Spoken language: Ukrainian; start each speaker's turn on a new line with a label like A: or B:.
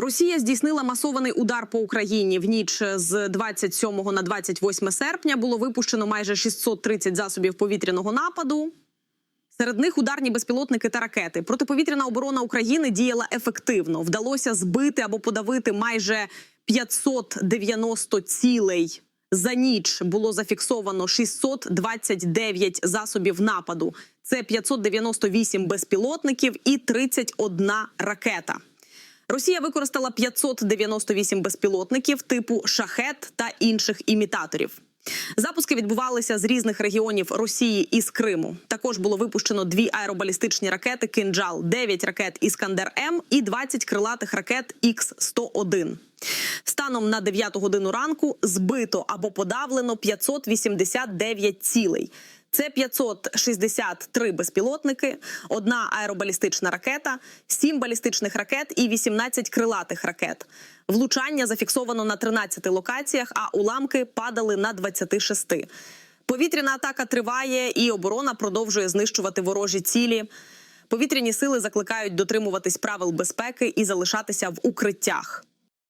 A: Росія здійснила масований удар по Україні в ніч з 27 на 28 серпня. Було випущено майже 630 засобів повітряного нападу. Серед них ударні безпілотники та ракети. Протиповітряна оборона України діяла ефективно. Вдалося збити або подавити майже 590 цілей. За ніч було зафіксовано 629 засобів нападу. Це 598 безпілотників і 31 ракета. Росія використала 598 безпілотників типу шахет та інших імітаторів. Запуски відбувалися з різних регіонів Росії і з Криму. Також було випущено дві аеробалістичні ракети Кинджал, 9 ракет Іскандер М і 20 крилатих ракет Х 101 Станом на 9 годину ранку збито або подавлено 589 цілей. Це 563 безпілотники, одна аеробалістична ракета, 7 балістичних ракет і 18 крилатих ракет. Влучання зафіксовано на 13 локаціях, а уламки падали на 26. Повітряна атака триває, і оборона продовжує знищувати ворожі цілі. Повітряні сили закликають дотримуватись правил безпеки і залишатися в укриттях.